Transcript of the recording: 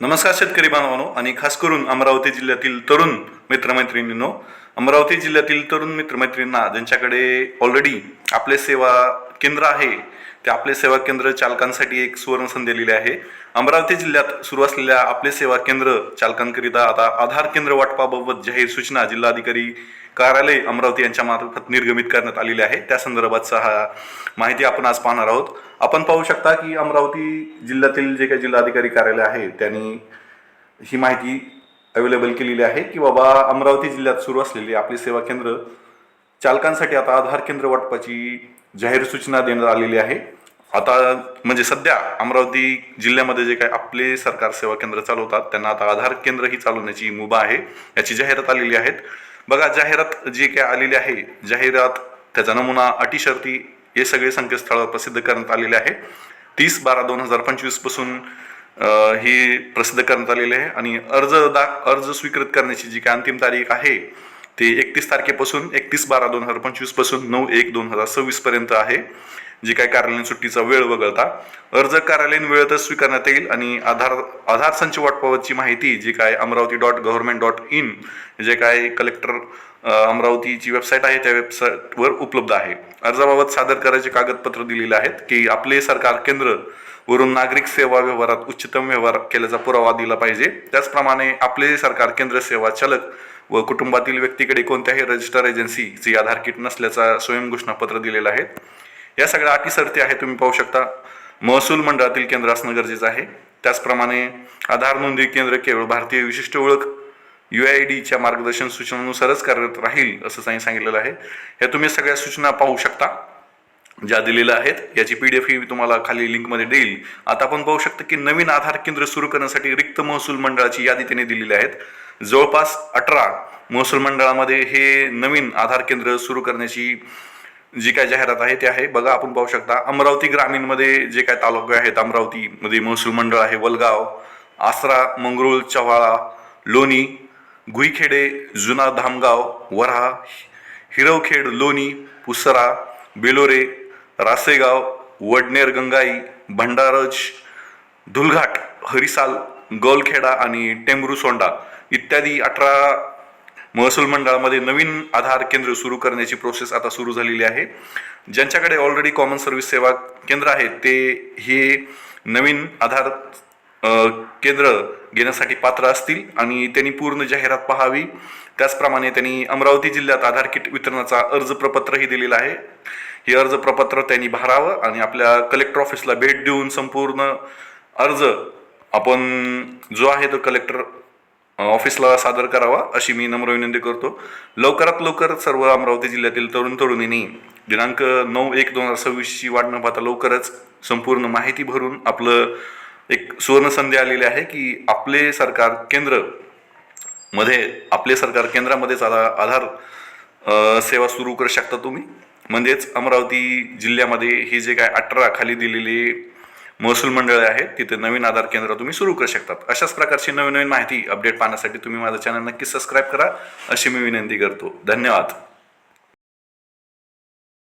नमस्कार शेतकरी बांधवानो आणि खास करून अमरावती जिल्ह्यातील तरुण मित्रमैत्रिणींनो. अमरावती जिल्ह्यातील तरुण मित्रमैत्रिणींना ज्यांच्याकडे ऑलरेडी आपले सेवा केंद्र आहे ते आपले सेवा केंद्र चालकांसाठी एक सुवर्ण संधी दिलेली आहे. अमरावती जिल्ह्यात सुरू असलेल्या आपले सेवा केंद्र चालकांकरिता आता आधार केंद्र वाटपाबाबत जाहीर सूचना जिल्हाधिकारी कार्यालय अमरावती यांच्या मार्फत निर्गमित करण्यात आलेली आहे. त्या संदर्भातचा हा माहिती आपण आज पाहणार आहोत. आपण पाहू शकता की अमरावती जिल्ह्यातील जे काही जिल्हाधिकारी कार्यालय आहे त्यांनी ही माहिती अवेलेबल केलेली आहे की बाबा अमरावती जिल्ह्यात सुरू असलेली आपली सेवा केंद्र चालकांसाठी आता आधार केंद्र वाटपाची जाहीर सूचना देण्यात आलेली आहे. आता म्हणजे सध्या अमरावती जिल्ह्यामध्ये जे काही आपले सरकार सेवा केंद्र चालवतात त्यांना आता आधार केंद्र ही चालवण्याची मुभा आहे याची जाहिरात आलेली आहेत. बघा जाहिरात जी काय आलेली आहे जाहिरात त्याचा नमुना अटी शर्ती हे सगळे संकेतस्थळावर प्रसिद्ध करण्यात आलेले आहे. तीस बारा दोन हजार पंचवीसपासून ही प्रसिद्ध करण्यात आलेली आहे आणि अर्ज दा अर्ज स्वीकृत करण्याची जी काय अंतिम तारीख आहे ते एकतीस तारखेपासून एकतीस बारा दोन हजार पंचवीसपासून नऊ एक दोन हजार सव्वीस पर्यंत आहे. जी काय कार्यालयीन सुट्टीचा वेळ वगळता अर्ज कार्यालयीन वेळेतच स्वीकारण्यात येईल आणि आधार आधार संच वाटपावरची माहिती जी काय Amravati dot government dot in जे काय कलेक्टर अमरावतीची वेबसाईट आहे त्या वेबसाईटवर उपलब्ध आहे. अर्जाबाबत सादर करायचे कागदपत्र दिलेले आहेत की आपले सरकार केंद्र वरून नागरिक सेवा व्यवहारात उच्चतम व्यवहार केल्याचा पुरावा दिला पाहिजे. त्याचप्रमाणे आपले सरकार केंद्र सेवा चालक व कुटुंबातील व्यक्तीकडे कोणत्याही रजिस्टर एजन्सीचे आधार किट नसल्याचा स्वयंघोषणापत्र दिलेलं आहे. या सगळ्या अटी सरती आहे तुम्ही पाहू शकता. महसूल मंडळातील केंद्र असणं गरजेचं आहे. त्याचप्रमाणे आधार नोंदणी केंद्र केवळ भारतीय विशिष्ट ओळख यू आय डीच्या मार्गदर्शन सूचनानुसारच कार्यरत राहील असं त्यांनी सांगितलेलं आहे. ह्या तुम्ही सगळ्या सूचना पाहू शकता ज्या दिलेल्या आहेत. याची पी डी एफ ही तुम्हाला खाली लिंकमध्ये देईल. आता आपण पाहू शकता की नवीन आधार केंद्र सुरू करण्यासाठी रिक्त महसूल मंडळाची यादी त्यांनी दिलेली आहेत. जवळपास अठरा महसूल मंडळामध्ये हे नवीन आधार केंद्र सुरू करण्याची जी काय जाहिरात आहे ते आहे. बघा आपण पाहू शकता अमरावती ग्रामीणमध्ये जे काय तालुके आहेत अमरावतीमध्ये महसूल मंडळ आहे वलगाव आसरा मंगरुळ चव्हाळा लोणी गुईखेडे जुना धामगाव वराहा हिरवखेड लोणी पुसरा बेलोरे रासेगाव वडनेर गंगाई भंडारज धुलघाट हरिसाल गोलखेडा आणि टेंबरू सोंडा इत्यादी अठरा महसूल मंडळामध्ये नवीन आधार केंद्र सुरू करण्याची प्रोसेस आता सुरू झालेली आहे. ज्यांच्याकडे ऑलरेडी कॉमन सर्व्हिस सेवा केंद्र आहे ते हे नवीन आधार केंद्र घेण्यासाठी पात्र असतील आणि त्यांनी पूर्ण जाहिरात पाहावी. त्याचप्रमाणे त्यांनी अमरावती जिल्ह्यात आधार किट वितरणाचा अर्ज प्रपत्रही दिलेलं आहे. हे अर्ज प्रपत्र त्यांनी भरावं आणि आपल्या कलेक्टर ऑफिसला भेट देऊन संपूर्ण अर्ज आपण जो आहे तो कलेक्टर ऑफिसला सादर करावा अशी मी नम्र विनंती करतो. लवकरात लवकर सर्व अमरावती जिल्ह्यातील तरुण तरुणींनी दिनांक नऊ एक दोन हजार सव्वीसची वाट न पाहता लवकरच संपूर्ण माहिती भरून आपलं एक सुवर्ण संधी आलेली आहे की आपले सरकार केंद्रमध्ये आपले सरकार केंद्रामध्येच आधा आधार सेवा सुरू करू शकता तुम्ही. म्हणजेच अमरावती जिल्ह्यामध्ये हे जे काय अठरा खाली दिलेले महसूल मंडळे आहेत तिथे नवीन आधार केंद्र तुम्ही सुरू करू शकतात. अशाच प्रकारची नवीन नवीन माहिती अपडेट पाहण्यासाठी तुम्ही माझं चॅनल नक्की सबस्क्राईब करा अशी मी विनंती करतो. धन्यवाद.